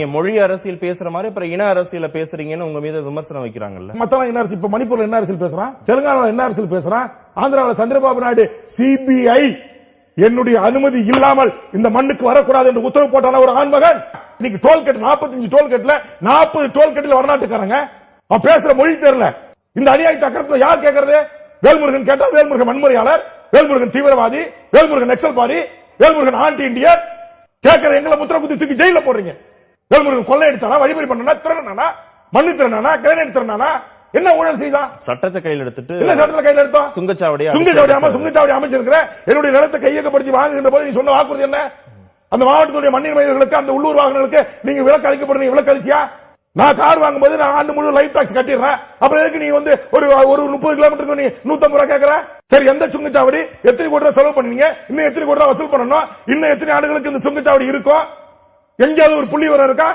நீங்க மொழி அரசியல் பேசுற மாதிரி அப்புறம் இன அரசியல பேசுறீங்கன்னு உங்க மீது விமர்சனம் வைக்கிறாங்கல்ல? மத்தவங்க என்ன அரசியல்? இப்ப மணிப்பூர்ல என்ன அரசியல் பேசுறான்? தெலுங்கானால என்ன அரசியல் பேசுறான்? ஆந்திராவில் சந்திரபாபு நாயுடு சிபிஐ என்னுடைய அனுமதி இல்லாமல் இந்த மண்ணுக்கு வரக்கூடாது என்று உத்தரவு போட்டான ஒரு ஆண்மகன். இன்னைக்கு டோல்கேட் 45 டோல்கேட்ல 40 டோல்கேட்ல வடநாட்டுக்காரங்க அவன் பேசுற மொழி தெரியல. இந்த அநியாயத்தை அக்கறத்துல யார் கேட்கறது வேல்முருகன் கேட்டா வேல்முருகன் வன்முறையாளர் வேல்முருகன் தீவிரவாதி வேல்முருகன் நக்சல்வாதி வேல்முருகன் ஆன்டி இந்தியர். கேட்கிற எங்களை முத்திர குத்தி தூக்கி ஜெயில போடுறீங்க. வேல்முருகன் கொள்ளை எடுத்தானா வழிபறி பண்ணனா திறனானா மண்ணு திறனானா கிரேனைட் திறனானா என்ன ஊழல் செய்தான்? சட்டத்தை கையில் எடுத்துட்டு என்ன சட்டத்துல கையில எடுத்தோம்? சுங்கச்சாவடியா சுங்கச்சாவடி ஆமா சுங்கச்சாவடி அமைச்சிருக்கிற என்னுடைய நிலத்தை கையகப்படுத்தி வாங்குகின்ற போது நீ சொன்ன வாக்குறுதி என்ன? அந்த மாவட்டத்துடைய மண்ணின் மையர்களுக்கு அந்த உள்ளூர் வாகனங்களுக்கு நீங்க விலக்கு அளிக்கப்படுறீங்க விலக்கு அளிச்சியா? நான் கார் வாங்கும்போது நான் ஆண்டு முழு லைஃப் டாக்ஸ் கட்டிடுறேன். அப்புறம் எதுக்கு நீ வந்து ஒரு ஒரு முப்பது கிலோமீட்டருக்கு நீ நூத்தம்பது ரூபாய் கேக்குற? சரி எந்த சுங்கச்சாவடி? எத்தனை கோடி ரூபாய் செலவு பண்ணீங்க இன்னும் எத்தனை கோடி ரூபாய் வசூல் பண்ணணும்? இன்னும் எத்தனை ஆண்டுகளுக்கு இந்த சுங்கச்சாவடி இருக்கும்? எங்கேயாவது ஒரு புள்ளி வர இருக்கா?